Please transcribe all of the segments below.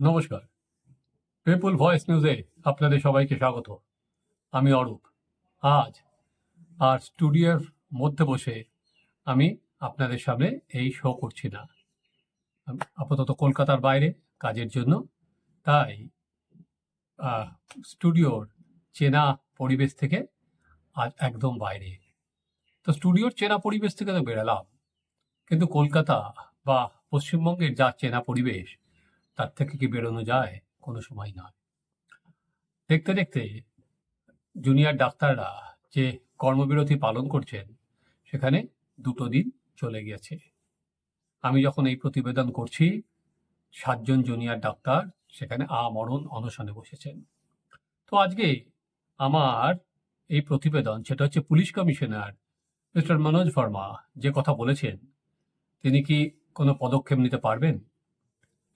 নমস্কার। পিপুল ভয়েস নিউজে আপনাদের সবাইকে স্বাগত। আমি অরূপ। আজ আর স্টুডিওর মধ্যে বসে আমি আপনাদের সামনে এই শো করছি না। আপাতত কলকাতার বাইরে কাজের জন্য। তাই স্টুডিওর চেনা পরিবেশ থেকে আজ একদম বাইরে। তো স্টুডিওর চেনা পরিবেশ থেকে তো বেরালাম। কিন্তু কলকাতা বা পশ্চিমবঙ্গের যা চেনা পরিবেশ তার থেকে কি বেরোনো যায়? কোনো সময় নয়। দেখতে দেখতে জুনিয়র ডাক্তাররা যে কর্মবিরতি পালন করছেন, সেখানে দুটো দিন চলে গেছে। আমি যখন এই প্রতিবেদন করছি, সাতজন জুনিয়র ডাক্তার সেখানে আমরণ অনশনে বসেছেন। তো আজকে আমার এই প্রতিবেদন, সেটা হচ্ছে police commissioner mister Manoj Verma যে কথা বলেছেন, তিনি কি কোনো পদক্ষেপ নিতে পারবেন?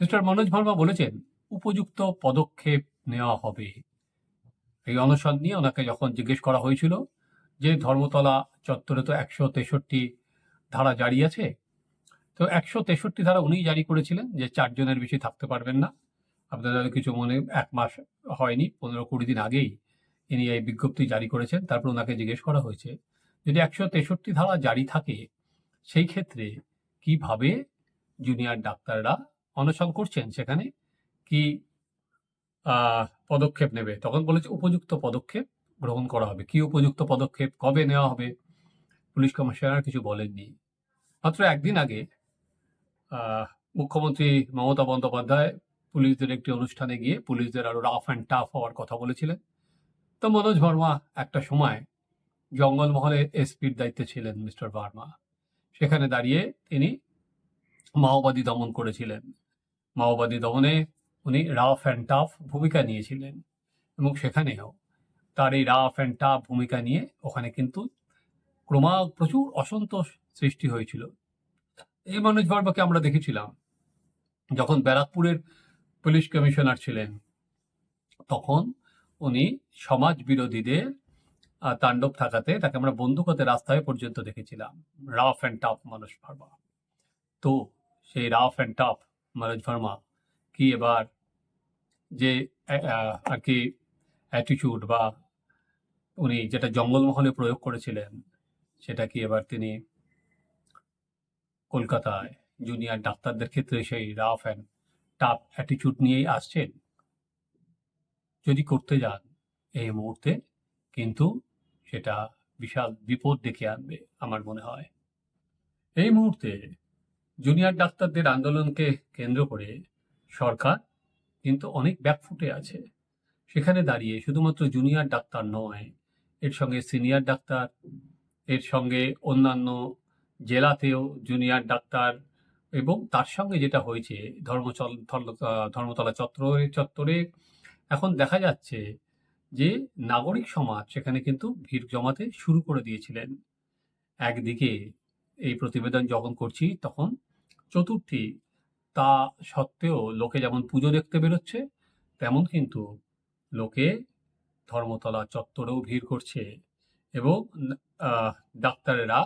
মিস্টার মনোজ ভার্মা বলেছেন, উপযুক্ত পদক্ষেপ নেওয়া হবে। এই অনশন নিয়ে ওনাকে যখন জিজ্ঞেস করা হয়েছিল যে ধর্মতলা চত্বরে তো একশো তেষট্টি ধারা জারি আছে, তো একশো তেষট্টি ধারা উনিই জারি করেছিলেন যে চারজনের বেশি থাকতে পারবেন না। আপনাদের কিছু মনে, এক মাস হয়নি, পনেরো কুড়ি দিন আগেই ইনি এই বিজ্ঞপ্তি জারি করেছেন। তারপর ওনাকে জিজ্ঞেস করা হয়েছে, যদি একশো তেষট্টি ধারা জারি থাকে, সেই ক্ষেত্রে কীভাবে জুনিয়র ডাক্তাররা অনশন করছেন সেখানে, কি পদক্ষেপ নেবে? তখন বলেছে উপযুক্ত পদক্ষেপ গ্রহণ করা হবে। কি উপযুক্ত পদক্ষেপ? কবে নেওয়া হবে? পুলিশ কমিশনার কিছু বলেননি। মাত্র একদিন আগে মুখ্যমন্ত্রী মমতা বন্দ্যোপাধ্যায় পুলিশদের একটি অনুষ্ঠানে গিয়ে পুলিশদের আরও রাফ অ্যান্ড টাফ হওয়ার কথা বলেছিলেন। তো মনোজ ভার্মা একটা সময় জঙ্গলমহলে এসপির দায়িত্বে ছিলেন মিস্টার ভার্মা সেখানে দাঁড়িয়ে তিনি মাওবাদী দমন করেছিলেন। মাওবাদী দমনে উনি রাফ অ্যান্ড টাফ ভূমিকা নিয়েছিলেন এবং সেখানেও তার এই রাফ অ্যান্ড টাফ ভূমিকা নিয়ে ওখানে কিন্তু ক্রমা প্রচুর অসন্তোষ সৃষ্টি হয়েছিল। এই মনোজ ভার্মাকে আমরা দেখেছিলাম যখন ব্যারাকপুরের পুলিশ কমিশনার ছিলেন। তখন উনি সমাজ বিরোধীদের তাণ্ডব থাকাতে তাকে আমরা বন্দুকতে রাস্তায় পর্যন্ত দেখেছিলাম। রাফ অ্যান্ড টাফ মানুষ ভার্মা। তো সেই rough and tough Manoj Verma, কি এবার যে আর কি অ্যাটিটিউড বা উনি যেটা জঙ্গলমহলে প্রয়োগ করেছিলেন, সেটা কি এবার তিনি কলকাতায় জুনিয়র ডাক্তারদের ক্ষেত্রে সেই রাফ অ্যান্ড টাফ অ্যাটিটিউড নিয়েই আসছেন? যদি করতে যান এই মুহূর্তে, কিন্তু সেটা বিশাল বিপদ ডেকে আনবে আমার মনে হয়। এই মুহূর্তে জুনিয়র ডাক্তারদের আন্দোলনকে কেন্দ্র করে সরকার কিন্তু অনেক ব্যাকফুটে আছে। সেখানে দাঁড়িয়ে শুধুমাত্র জুনিয়র ডাক্তার নয়, এর সঙ্গে সিনিয়র ডাক্তার, এর সঙ্গে অন্যান্য জেলাতেও জুনিয়র ডাক্তার এবং তার সঙ্গে যেটা হয়েছে, ধর্মচল, ধর্ম- ধর্মতলা চত্বরে চত্বরে এখন দেখা যাচ্ছে যে নাগরিক সমাজ সেখানে কিন্তু ভিড় জমাতে শুরু করে দিয়েছিলেন। একদিকে এই প্রতিবেদন যখন করছি তখন চতুর্থী তা সত্ত্বেও লোকে যেমন পুজো দেখতে বেরোচ্ছে তেমন কিন্তু লোকে ধর্মতলা চত্বরেও ভিড় করছে এবং আহ, ডাক্তারেরা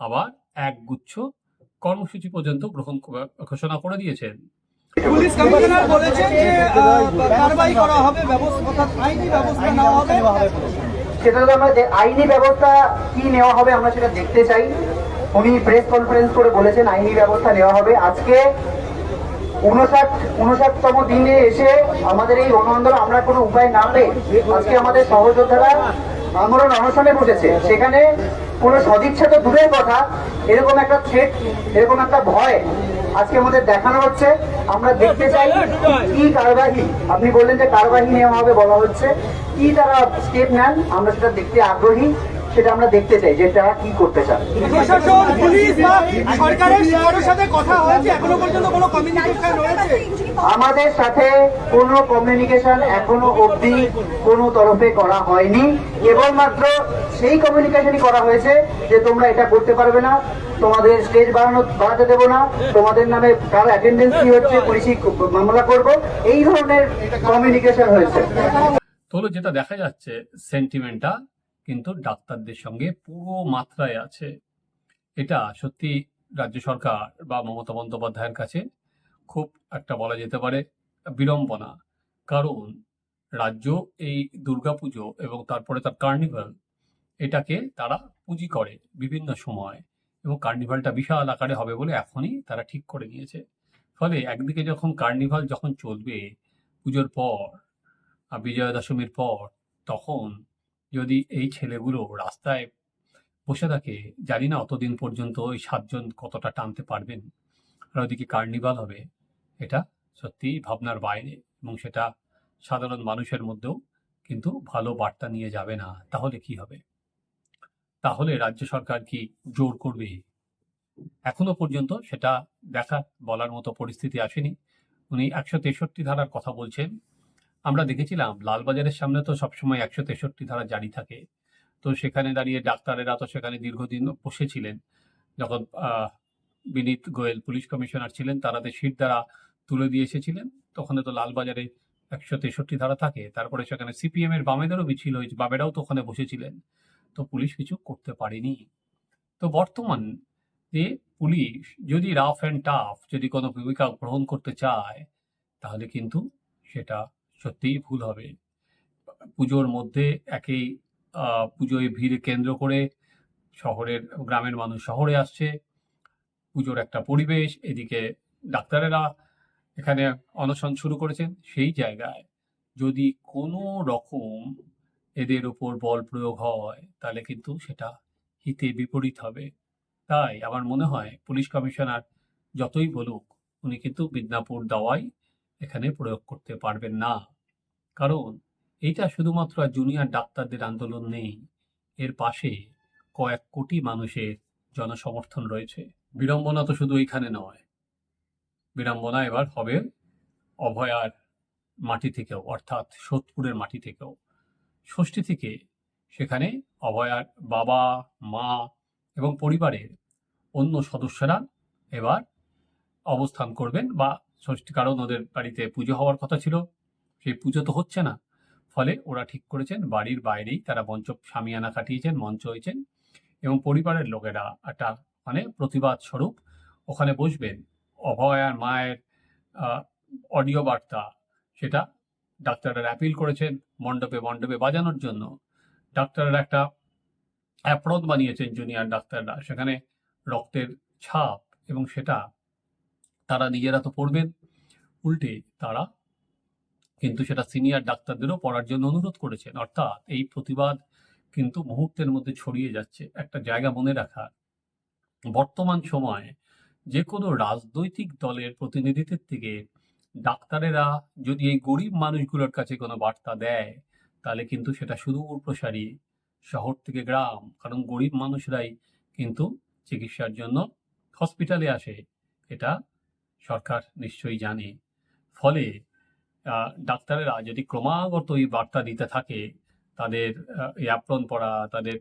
আবার একগুচ্ছ কর্মসূচি পর্যন্ত গ্রহণ ঘোষণা করে দিয়েছেন। পুলিশ কমিশনার বলেছেন যে কারবাই করা হবে ব্যবস্থা আইনি ব্যবস্থা নেওয়া হবে। সেটা তো আমরা আইনি ব্যবস্থা কি নেওয়া হবে আমরা সেটা দেখতে চাই। উনি প্রেস কনফারেন্স করে বলেছেন আইনি ব্যবস্থা নেওয়া হবে। আজকে উনষাট উনষাটতম দিনে এসে আমাদের এই অনুমোদন আমরা কোনো উপায় না পেয়ে আজকে আমাদের সহযোদ্ধারা আমরণ অনশনে বসেছে। সেখানে কোনো সদিচ্ছা তো দূরের কথা, এরকম একটা থ্রেট এরকম একটা ভয় আজকে আমাদের দেখানো হচ্ছে। আমরা দেখতে চাই কি কারবাহি, আপনি বললেন যে কারবাহী নেওয়া হবে বলা হচ্ছে, কি তারা স্টেপ নেন, আমরা সেটা দেখতে আগ্রহী। সেটা আমরা দেখতে চাই যে তারা কি করতে চান প্রশাসন পুলিশ বা সরকারের কারোর সাথে কথা হয়েছে এখনও পর্যন্ত কোনো কমিউনিকেশন রয়েছে? আমাদের সাথে কোনো কমিউনিকেশন এখনও অবধি কোনো তরফে করা হয়নি। কেবলমাত্র সেই কমিউনিকেশনই করা হয়েছে যে তোমরা এটা করতে পারবে না তোমাদের স্টেজ বাড়ানো বাড়াতে দেবো না তোমাদের নামে কার অ্যাটেন্ডেন্স কি হচ্ছে পুলিশি মামলা করব। এই ধরনের কমিউনিকেশন হয়েছে। তো যেটা দেখা যাচ্ছে সেন্টিমেন্টটা কিন্তু ডাক্তারদের সঙ্গে পুরো মাত্রায় আছে। এটা সত্যি রাজ্য সরকার বা মমতা বন্দ্যোপাধ্যায়ের কাছে খুব একটা বলা যেতে পারে বিড়ম্বনা। কারণ রাজ্য এই দুর্গাপুজো এবং তারপরে তার কার্নিভাল, এটাকে তারা পুঁজি করে বিভিন্ন সময় এবং কার্নিভালটা বিশাল আকারে হবে বলে এখনই তারা ঠিক করে নিয়েছে। ফলে একদিকে যখন কার্নিভাল যখন চলবে, পুজোর পর বিজয়া দশমীর পর, তখন যদি এই ছেলেগুলো রাস্তায় বসে থাকে, জানি না অতদিন পর্যন্ত ওই সাতজন কতটা টানতে পারবেন। আর ওইদিকে কার্নিভাল হবে, এটা সত্যিই ভাবনার বাইরে এবং সেটা সাধারণ মানুষের মধ্যেও কিন্তু ভালো বার্তা নিয়ে যাবে না। তাহলে কি হবে? তাহলে রাজ্য সরকার কি জোর করবে? এখনও পর্যন্ত সেটা দেখা বলার মতো পরিস্থিতি আসেনি। উনি একশো তেষট্টি ধারার কথা বলছেন। আমরা দেখেছিলাম, লালবাজারের সামনে তো সবসময় একশো তেষট্টি ধারা জারি থাকে। তো সেখানে দাঁড়িয়ে ডাক্তারেরা তো সেখানে দীর্ঘদিন বসেছিলেন। যখন বিনীত গোয়েল পুলিশ কমিশনার ছিলেন তারাতে সিট দ্বারা তুলে দিয়ে এসেছিলেন। তখন তো লালবাজারে একশো তেষট্টি ধারা থাকে। তারপরে সেখানে সিপিএম এর বামেদেরও মিছিল হয়েছে, বামেরাও তো ওখানে বসেছিলেন। তো পুলিশ কিছু করতে পারেনি। তো বর্তমান যে পুলিশ, যদি রাফ অ্যান্ড টাফ, যদি কোনো ভূমিকা গ্রহণ করতে চায়, তাহলে কিন্তু সেটা সত্যিই ভুল হবে। পুজোর মধ্যে একেই পুজোয় ভিড় কেন্দ্র করে শহরের, গ্রামের মানুষ শহরে আসছে। পুজোর একটা পরিবেশ, এদিকে ডাক্তারেরা এখানে অনশন শুরু করেছেন। সেই জায়গায় যদি কোনো রকম এদের উপর বল প্রয়োগ হয়, তাহলে কিন্তু সেটা হিতে বিপরীত হবে। তাই আমার মনে হয় পুলিশ কমিশনার যতই বলুক, উনি কিন্তু মিদনাপুর দাওয়াই এখানে প্রয়োগ করতে পারবেন না। কারণ এটা শুধুমাত্র জুনিয়র ডাক্তারদের আন্দোলন নেই, এর পাশে কয়েক কোটি মানুষের জনসমর্থন রয়েছে। বিড়ম্বনা তো শুধু এইখানে নয়, বিড়ম্বনা এবার হবে অভয়ার মাটি থেকেও, অর্থাৎ সোদপুরের মাটি থেকেও। ষষ্ঠী থেকে সেখানে অভয়ার বাবা, মা এবং পরিবারের অন্য সদস্যরা এবার অবস্থান করবেন বা ষষ্ঠী কারণ ওদের বাড়িতে পুজো হওয়ার কথা ছিল। সেই পুজো তো হচ্ছে না। ফলে ওরা ঠিক করেছেন, বাড়ির বাইরেই তারা মঞ্চ সামিয়ানা কাটিয়েছেন, মঞ্চ হয়েছেন এবং পরিবারের লোকেরা একটা মানে প্রতিবাদ স্বরূপ ওখানে বসবেন। অভয়ার মায়ের অডিও বার্তা, সেটা ডাক্তাররা অ্যাপিল করেছেন মণ্ডপে মণ্ডপে বাজানোর জন্য। ডাক্তাররা একটা অ্যাপ্রদ বানিয়েছেন জুনিয়র ডাক্তাররা, সেখানে রক্তের ছাপ এবং সেটা তারা নিজেরা তো পড়বেন। উল্টে তারা কিন্তু সেটা সিনিয়র ডাক্তারদেরও পড়ার জন্য অনুরোধ করেছেন। অর্থাৎ এই প্রতিবাদ কিন্তু মুহূর্তের মধ্যে ছড়িয়ে যাচ্ছে। একটা জায়গা মনে রাখা বর্তমান সময়ে যে কোনো রাজনৈতিক দলের প্রতিনিধিত্বের থেকে ডাক্তারেরা যদি এই গরিব মানুষগুলোর কাছে কোনো বার্তা দেয়, তাহলে কিন্তু সেটা সুদূর প্রসারী শহর থেকে গ্রাম। কারণ গরিব মানুষরাই কিন্তু চিকিৎসার জন্য হসপিটালে আসে। এটা সরকার নিশ্চয়ই জানে। ফলে ডাক্তারেরা যদি ক্রমাগত এই বার্তা দিতে থাকে, তাদের অ্যাপ্রন পড়া, তাদের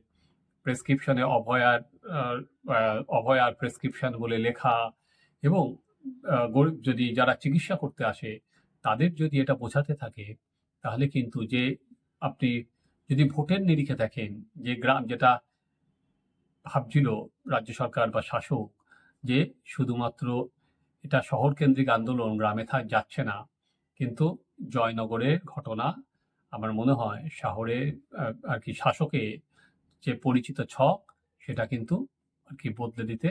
প্রেসক্রিপশনে অভয়ার অভয়ার প্রেসক্রিপশন বলে লেখা এবং গরিব যদি যারা চিকিৎসা করতে আসে, তাদের যদি এটা বোঝাতে থাকে, তাহলে কিন্তু যে আপনি যদি ভোটের নিরিখে দেখেন, যে গ্রাম যেটা ভাবছিল রাজ্য সরকার বা শাসক, যে শুধুমাত্র এটা শহর কেন্দ্রিক আন্দোলন, গ্রামে থাক যাচ্ছে না। কিন্তু জয়নগরের ঘটনা আমার মনে হয় শহরে আর কি শাসকের যে পরিচিত ছক, সেটা কিন্তু আর কি বদলে দিতে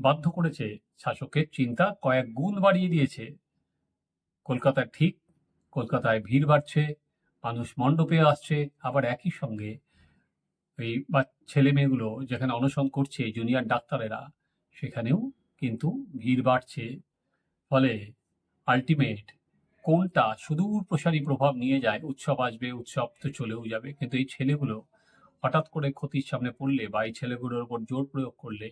বাধ্য করেছে শাসকের চিন্তা। কয়েক গুণ বাড়িয়ে দিয়েছে। কলকাতায় ঠিক, কলকাতায় ভিড় বাড়ছে, মানুষ মণ্ডপে আসছে, আবার একই সঙ্গে এই বা ছেলে মেয়েগুলো যেখানে অনশন করছে জুনিয়র ডাক্তারেরা, সেখানেও কিন্তু ভিড় বাড়ছে। ফলে আলটিমেট কোনটা সুদূর প্রসারী প্রভাব নিয়ে যায়, উৎসব আসবে, উৎসব তো চলেও যাবে। কিন্তু এই ছেলেগুলো হঠাৎ করে ক্ষতির সামনে পড়লে বা এই ছেলেগুলোর উপর জোর প্রয়োগ করলে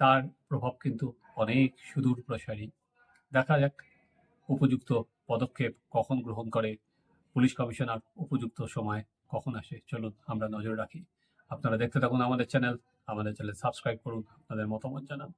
তার প্রভাব কিন্তু অনেক সুদূর প্রসারী। দেখা যাক উপযুক্ত পদক্ষেপ কখন গ্রহণ করে। পুলিশ কমিশনার উপযুক্ত সময় কখন আসে? চলুন আমরা নজর রাখি। আপনারা দেখতে থাকুন আমাদের চ্যানেল। আমাদের চ্যানেল সাবস্ক্রাইব করুন। আপনাদের মতামত জানান।